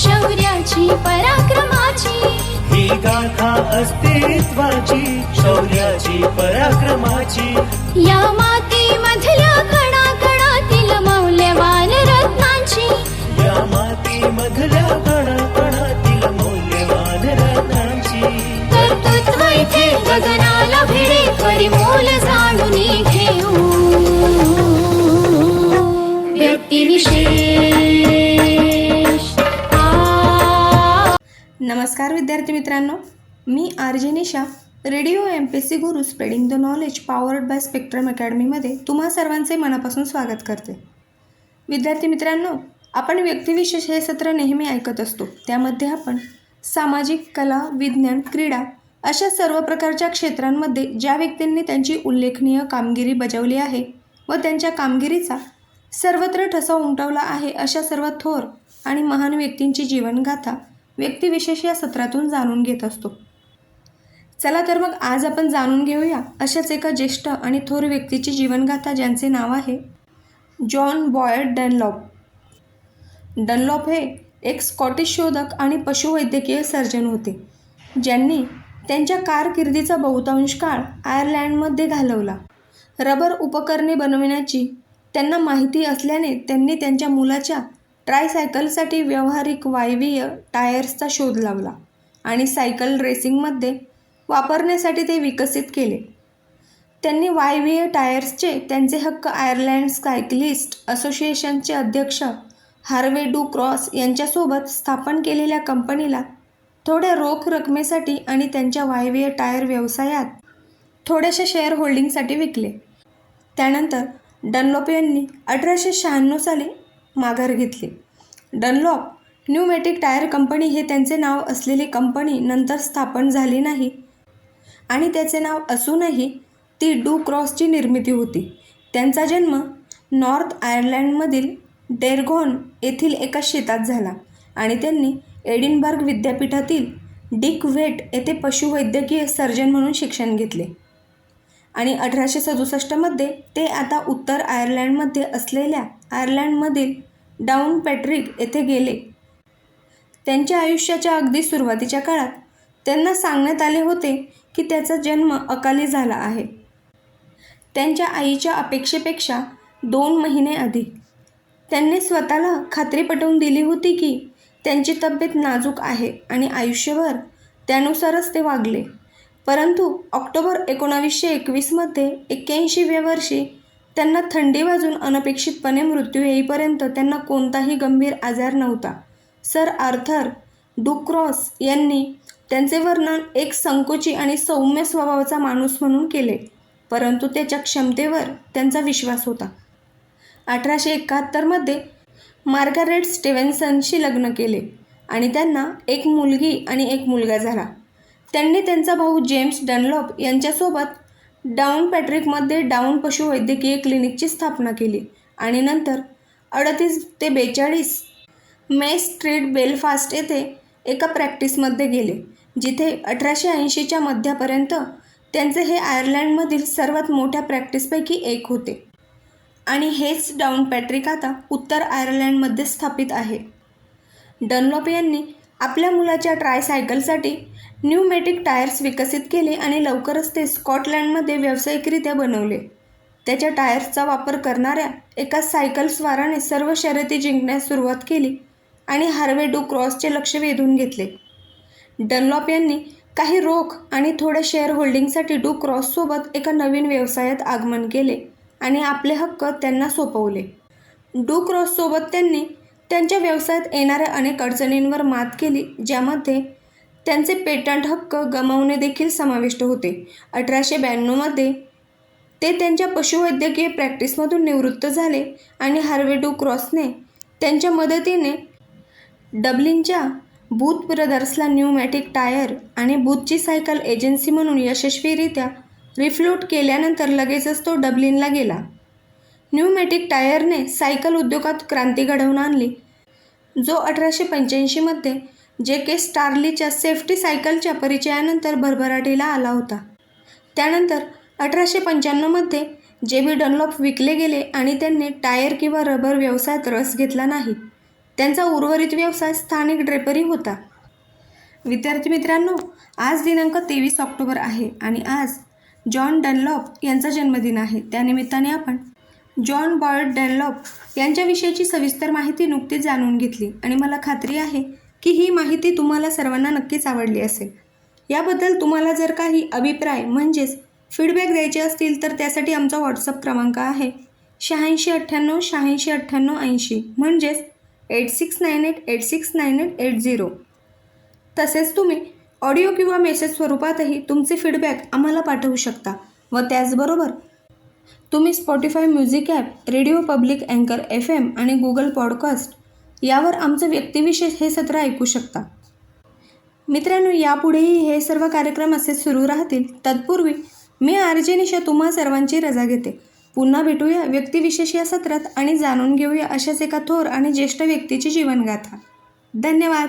शौर्याची पराक्रमाची. ही गाथा अस्तित्वाची शौर्याची पराक्रमाची. या मात नमस्कार विद्यार्थी मित्रांनो. मी R J Nisha radio M P C guru spreading the knowledge powered by spectrum अकॅडमीमध्ये तुम्हा सर्वांचे मनापासून स्वागत करते. विद्यार्थी मित्रांनो आपण व्यक्तिविशेष हे सत्र नेहमी ऐकत असतो. त्यामध्ये आपण सामाजिक कला विज्ञान क्रीडा अशा सर्व प्रकारच्या क्षेत्रांमध्ये ज्या व्यक्तींनी त्यांची उल्लेखनीय कामगिरी बजावली आहे व त्यांच्या कामगिरीचा सर्वत्र ठसा उमटवला आहे अशा सर्व थोर आणि महान व्यक्तींची जीवनगाथा व्यक्तिविशेष या सत्रातून जाणून घेत असतो. चला तर मग आज आपण जाणून घेऊया अशाच एका ज्येष्ठ आणि थोर व्यक्तीची जीवनगाथा ज्यांचे नाव आहे जॉन बॉयड डनलॉप. डनलॉप हे एक स्कॉटिश शोधक आणि पशुवैद्यकीय सर्जन होते ज्यांनी त्यांच्या कारकिर्दीचा बहुतांश काळ आयर्लंडमध्ये घालवला. रबर उपकरणे बनविण्याची त्यांना माहिती असल्याने त्यांनी त्यांच्या मुलाच्या ट्रायसायकलसाठी व्यावहारिक वायवीय टायर्सचा शोध लावला आणि सायकल रेसिंगमध्ये वापरण्यासाठी ते विकसित केले. त्यांनी वायवीय टायर्सचे त्यांचे हक्क आयर्लंड सायक्लिस्ट असोसिएशनचे अध्यक्ष हार्वे डू क्रॉस यांच्यासोबत स्थापन केलेल्या कंपनीला थोड्या रोख रकमेसाठी आणि त्यांच्या वायवीय टायर व्यवसायात थोड्याशा शेअर होल्डिंगसाठी विकले. त्यानंतर डनलोप यांनी अठराशे शहाण्णव साली माघार घेतली. डनलॉप न्यूमॅटिक टायर कंपनी हे त्यांचे नाव असलेली कंपनी नंतर स्थापन झाली नाही आणि त्याचे नाव असूनही ती डू क्रॉसची निर्मिती होती. त्यांचा जन्म नॉर्थ आयर्लंडमधील डेरघॉन येथील एका शेतात झाला आणि त्यांनी एडिनबर्ग विद्यापीठातील डिक व्हेट येथे पशुवैद्यकीय सर्जन म्हणून शिक्षण घेतले. आणि अठराशे सदुसष्टमध्ये ते आता उत्तर आयर्लंडमध्ये असलेल्या आयर्लंडमधील डाऊन पॅट्रिक येथे गेले. त्यांच्या आयुष्याच्या अगदी सुरुवातीच्या काळात त्यांना सांगण्यात आले होते की त्याचा जन्म अकाली झाला आहे. त्यांच्या आईच्या अपेक्षेपेक्षा दोन महिने आधी. त्यांनी स्वतःला खात्री पटवून दिली होती की त्यांची तब्येत नाजूक आहे आणि आयुष्यभर त्यानुसारच ते वागले. परंतु ऑक्टोबर एकोणावीसशे एकवीसमध्ये एक्क्याऐंशीव्या वर्षी त्यांना थंडी वाजून अनपेक्षितपणे मृत्यू येईपर्यंत त्यांना कोणताही गंभीर आजार नव्हता. सर आर्थर डुक्रॉस यांनी त्यांचे वर्णन एक संकोची आणि सौम्य स्वभावाचा माणूस म्हणून केले परंतु त्याच्या क्षमतेवर त्यांचा विश्वास होता. अठराशे एकाहत्तरमध्ये मार्गारेट स्टेव्हन्सनशी लग्न केले आणि त्यांना एक मुलगी आणि एक मुलगा झाला. त्यांनी त्यांचा भाऊ जेम्स डनलॉप यांच्यासोबत डाऊन पॅट्रिकमध्ये डाऊन पशुवैद्यकीय क्लिनिकची स्थापना केली आणि नंतर अडतीस ते बेचाळीस मे स्ट्रीट बेलफास्ट येथे एका प्रॅक्टिसमध्ये गेले जिथे अठराशे ऐंशीच्या मध्यापर्यंत त्यांचे हे आयर्लंडमधील सर्वात मोठ्या प्रॅक्टिसपैकी एक होते. आणि हेच डाऊन पॅट्रिक आता उत्तर आयर्लंडमध्ये स्थापित आहे. डनलॉप यांनी आपल्या मुलाच्या ट्रायसायकलसाठी न्यूमेटिक टायर्स विकसित केले आणि लवकरच ते स्कॉटलँडमध्ये व्यावसायिकरित्या बनवले. त्याच्या टायर्सचा वापर करणाऱ्या एका सायकलस्वाराने सर्व शर्यती जिंकण्यास सुरुवात केली आणि हार्वे डू क्रॉसचे लक्ष वेधून घेतले. डनलॉप यांनी काही रोख आणि थोड्या शेअर होल्डिंगसाठी डू क्रॉससोबत एका नवीन व्यवसायात आगमन केले आणि आपले हक्क त्यांना सोपवले. डू क्रॉससोबत त्यांनी त्यांच्या व्यवसायात येणाऱ्या अनेक अडचणींवर मात केली ज्यामध्ये त्यांचे पेटंट हक्क गमावणे देखील समाविष्ट होते. अठराशे ब्याण्णवमध्ये ते त्यांच्या पशुवैद्यकीय प्रॅक्टिसमधून निवृत्त झाले आणि हार्वे डू क्रॉसने त्यांच्या मदतीने डब्लिनच्या बूथ ब्रदर्सला न्यूमॅटिक टायर आणि बूथची सायकल एजन्सी म्हणून यशस्वीरित्या रिफ्लोट केल्यानंतर लगेचच तो डब्लिनला गेला. न्यूमॅटिक टायरने सायकल उद्योगात क्रांती घडवून आणली. जो अठराशे पंच्याऐंशीमध्ये जे के स्टार्लीच्या सेफ्टी सायकलच्या परिचयानंतर भरभराटीला आला होता. त्यानंतर अठराशे पंच्याण्णवमध्ये जे बी डनलॉप विकले गेले आणि त्यांनी टायर किंवा रबर व्यवसायात रस घेतला नाही. त्यांचा उर्वरित व्यवसाय स्थानिक ड्रेपरी होता. विद्यार्थी मित्रांनो आज दिनांक तेवीस ऑक्टोबर आहे आणि आज जॉन डनलॉप यांचा जन्मदिन आहे. त्यानिमित्ताने आपण जॉन बॉयड डॅनलॉप यांच्याविषयीची सविस्तर माहिती नुकतीच जाणून घेतली. आणि मला खात्री आहे की ही माहिती तुम्हाला सर्वांना नक्कीच आवडली असेल. याबद्दल तुम्हाला जर काही अभिप्राय म्हणजेच फीडबॅक द्यायचे असतील तर त्यासाठी आमचा व्हॉट्सअप क्रमांक आहे शहाऐंशी अठ्ठ्याण्णव शहाऐंशी अठ्ठ्याण्णव ऐंशी म्हणजेच eight six nine eight eight six nine eight eight zero. तसेच तुम्ही ऑडिओ किंवा मेसेज स्वरूपातही तुमचे फीडबॅक आम्हाला पाठवू शकता व त्याचबरोबर तुम्ही Spotify music app radio public अँकर एफ एम आणि गुगल पॉडकास्ट यावर आमचं व्यक्तिविशेष हे सत्र ऐकू शकता. मित्रांनो यापुढेही हे सर्व कार्यक्रम असे सुरू राहतील. तत्पूर्वी मी आरजे निशा तुम्हा सर्वांची रजा घेते. पुन्हा भेटूया व्यक्तिविशेष या सत्रात आणि जाणून घेऊया अशाच एका थोर आणि ज्येष्ठ व्यक्तीची जीवनगाथा. धन्यवाद!